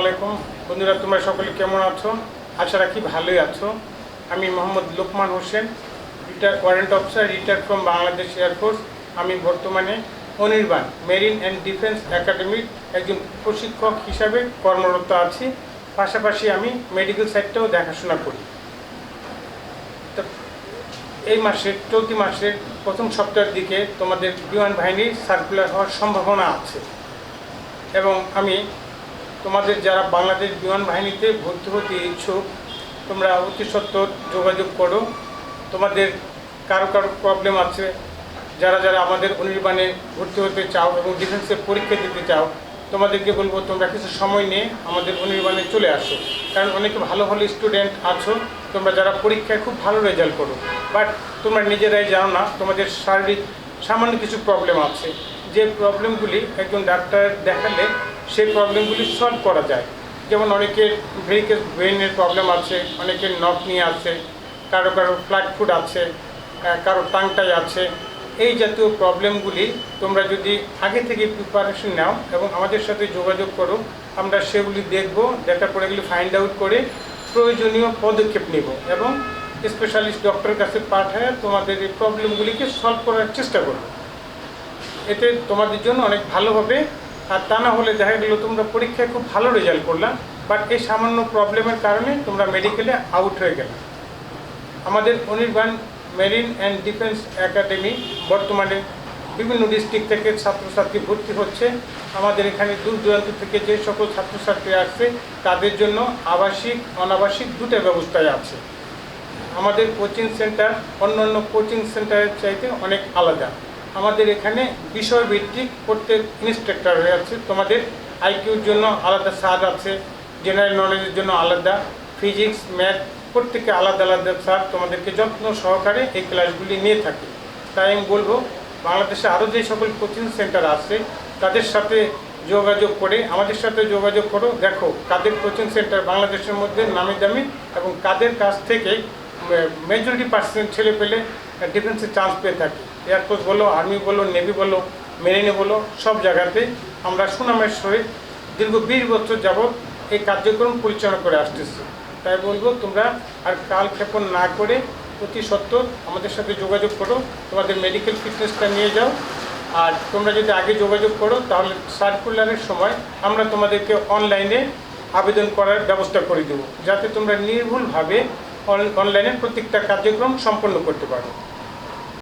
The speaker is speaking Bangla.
আলাইকুম। বন্ধুরা, তোমরা সকলে কেমন আছো? আশা রাখি ভালোই আছো। আমি Mohammad Lokman Hossain, retire warrant officer, retire from Bangladesh air force আমি বর্তমানে অনির্বাণ, মেরিন অ্যান্ড ডিফেন্স একাডেমির একজন প্রশিক্ষক হিসাবে কর্মরত আছি। পাশাপাশি আমি মেডিকেল সাইডটাও দেখাশোনা করি। এই মাসের চলতি মাসের প্রথম সপ্তাহের দিকে তোমাদের বিমান বাহিনীর সার্কুলার হওয়ার সম্ভাবনা আছে। এবং আমি তোমাদের যারা বাংলাদেশ বিমান বাহিনীতে ভর্তি হতে ইচ্ছুক, তোমরা অতি সত্বর যোগাযোগ করো। তোমাদের কারও কারও প্রবলেম আছে। যারা যারা আমাদের অনির্বাণে ভর্তি হতে চাও এবং ডিফেন্সে পরীক্ষা দিতে চাও, তোমাদেরকে বলব তোমরা কিছু সময় নিয়ে আমাদের অনির্বাণে চলে আসো। কারণ অনেকে ভালো ভালো স্টুডেন্ট আছো, তোমরা যারা পরীক্ষায় খুব ভালো রেজাল্ট করো। বাট তোমরা নিজেরাই জানো না, তোমাদের শারীরিক সামান্য কিছু প্রবলেম আছে। যে প্রবলেমগুলি একজন ডাক্তার দেখালে সেই প্রবলেমগুলি সলভ করা যায়। যেমন অনেকের ভেরিকেস ব্রেনের প্রবলেম আছে, অনেকের নখ নিয়ে আছে, কারও কারও ফ্ল্যাট ফুড আছে কারও টাংটাই আছে। এই জাতীয় প্রবলেমগুলি তোমরা যদি আগে থেকে প্রিপারেশন নাও এবং আমাদের সাথে যোগাযোগ করো, আমরা সেগুলি দেখব দেখার পরে এগুলি ফাইন্ড আউট করে প্রয়োজনীয় পদক্ষেপ নেব এবং স্পেশালিস্ট ডক্টরের কাছে পাঠায় তোমাদের এই প্রবলেমগুলিকে সলভ করার চেষ্টা করব। এতে তোমাদের জন্য অনেক ভালো হবে। আর তা না হলে দেখা গেলো তোমরা পরীক্ষায় খুব ভালো রেজাল্ট করলাম বাট এই সামান্য প্রবলেমের কারণে তোমরা মেডিকেলে আউট হয়ে গেলে। আমাদের Anirban marine and defence academy বর্তমানে বিভিন্ন ডিস্ট্রিক্ট থেকে ছাত্রছাত্রী ভর্তি হচ্ছে। আমাদের এখানে দূর দূরান্ত থেকে যে সকল ছাত্রছাত্রী আসছে, তাদের জন্য আবাসিক, অনাবাসিক দুটো ব্যবস্থায় আছে। আমাদের কোচিং সেন্টার অন্যান্য কোচিং সেন্টারের চাইতে অনেক আলাদা। আমাদের এখানে বিষয়ভিত্তিক প্রত্যেক ইনস্ট্রাক্টর হয়ে আছে। তোমাদের আইকিউর জন্য আলাদা স্যার আছে জেনারেল নলেজের জন্য আলাদা ফিজিক্স ম্যাথ প্রত্যেকে আলাদা আলাদা স্যার তোমাদেরকে যত্ন সহকারে এই ক্লাসগুলি নিয়ে থাকে। তাই আমি বলব, বাংলাদেশে আরও যে সকল কোচিং সেন্টার আছে, তাদের সাথে যোগাযোগ করে, আমাদের সাথে যোগাযোগ করো, দেখো কাদের কোচিং সেন্টার বাংলাদেশের মধ্যে নামি দামি এবং কাদের কাছ থেকে মেজরিটি পার্সেন্ট ছেলে পেলে ডিফেন্সে চান্স পেয়ে থাকে। এয়ারফোর্স বলো, আর্মি বলো, নেভি বলো, মেরিনে বলো, সব জায়গাতে আমরা সুনামের সহিত দীর্ঘ বিশ বছর যাবৎ এই কার্যক্রম পরিচালনা করে আসতেছি। তাই বলব, তোমরা আর কাল ক্ষেপণ না করে অতি সত্তর আমাদের সাথে যোগাযোগ করো, তোমাদের মেডিকেল ফিটনেসটা নিয়ে যাও। আর তোমরা যদি আগে যোগাযোগ করো, তাহলে সার্কুলারের সময় আমরা তোমাদেরকে অনলাইনে আবেদন করার ব্যবস্থা করে দেবো। যাতে তোমরা নির্ভুলভাবে অনলাইনে প্রত্যেকটা কার্যক্রম সম্পন্ন করতে পারো।